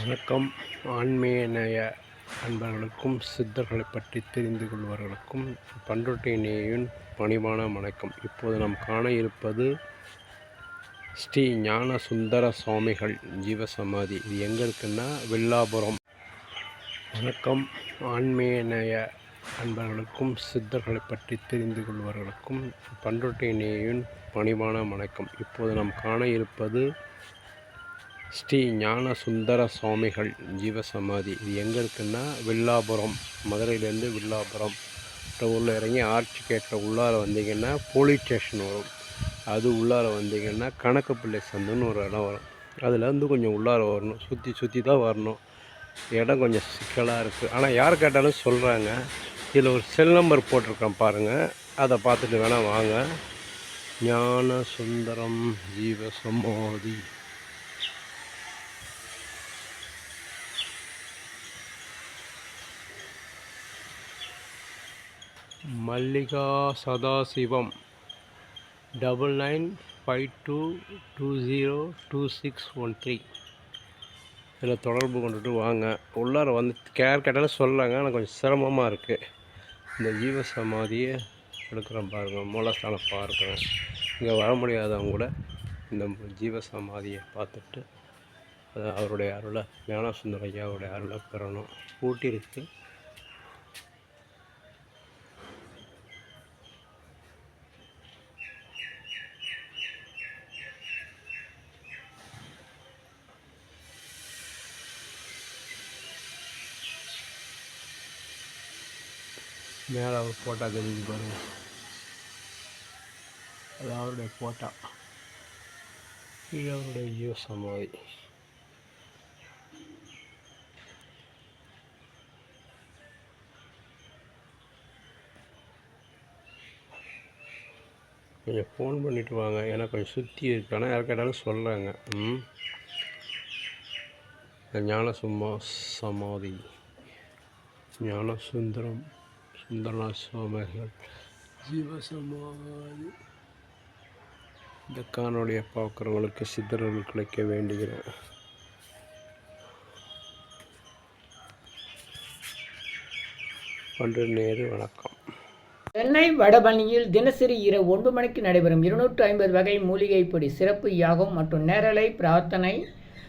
வணக்கம். ஆண்மைய நேய அன்பர்களுக்கும் சித்தர்களை பற்றி தெரிந்து கொள்வர்களுக்கும் பண்ருட்டி நேயின் பணிவான வணக்கம். இப்போது நாம் காண இருப்பது ஸ்ரீ ஞான சுந்தர சுவாமிகள் ஜீவசமாதி. இது எங்கே இருக்குன்னா வில்லாபுரம். வணக்கம். ஆண்மைய நேய அன்பர்களுக்கும் சித்தர்களை பற்றி தெரிந்து கொள்பவர்களுக்கும் பண்ருட்டி நேயின் பணிவான வணக்கம். இப்போது நாம் காண இருப்பது ஸ்ரீ ஞான சுந்தர சுவாமிகள் ஜீவசமாதி. இது எங்கே இருக்குன்னா வில்லாபுரம் மதுரையிலேருந்து வில்லாபுரம். ஊரில் இறங்கி ஆர்ச்சி கேட்டில் உள்ளார வந்தீங்கன்னா போலீஸ் ஸ்டேஷன் வரும். அது உள்ளார வந்தீங்கன்னா கணக்கு பிள்ளை சந்துன்னு ஒரு இடம் வரும். அதில் வந்து கொஞ்சம் உள்ளார வரணும். சுற்றி சுற்றி தான் வரணும். இடம் கொஞ்சம் சிக்கலாக இருக்குது ஆனால் யார் கேட்டாலும் சொல்கிறாங்க. இதில் ஒரு செல் நம்பர் போட்டிருக்கேன் பாருங்கள் அதை பார்த்துட்டு வேணால் வாங்க. ஞான சுந்தரம் ஜீவசமாதி. Mallika Sadasivam. Double nine five two two zero two six one three இதில் தொடர்பு கொண்டுட்டு வாங்க. உள்ளார வந்து கேர் கேட்டாலும் சொல்லாங்க ஆனால் கொஞ்சம் சிரமமாக இருக்குது இந்த ஜீவ சமாதியை எடுக்கிறேன் பாருங்கள் மூலஸ்தானம் பார்க்குறேன். இங்கே வர முடியாதவங்க கூட இந்த ஜீவ சமாதியை பார்த்துட்டு அவருடைய அருளை ஞானசுந்தர ஐயாவுடைய அருளை பெறணும். ஊட்டி மேலே அவர் ஃபோட்டோ கருதி பாருங்க. அது அவருடைய ஃபோட்டோ இது அவருடைய ஜீவ சமாதி கொஞ்சம் ஃபோன் பண்ணிட்டு வாங்க. ஏன்னா கொஞ்சம் சுற்றி இருக்கு. ஆனால் யார் கேட்டாலும் சொல்கிறாங்க ம்? ஞான சும்மா சமாதி. ஞான சுந்தரம் சுந்தரநாத் சுவாமிகள் ஜீவசமாதி. இந்த காணொலியை பார்க்குறவங்களுக்கு சித்தர்கள் கிடைக்க வேண்டுகிறேன். பன்று நேரு வணக்கம். சென்னை வடபழனியில் தினசரி இரவு ஒன்று மணிக்கு நடைபெறும் இருநூற்று ஐம்பது வகை மூலிகைப்பொடி சிறப்பு யாகம் மற்றும் நேரலை பிரார்த்தனை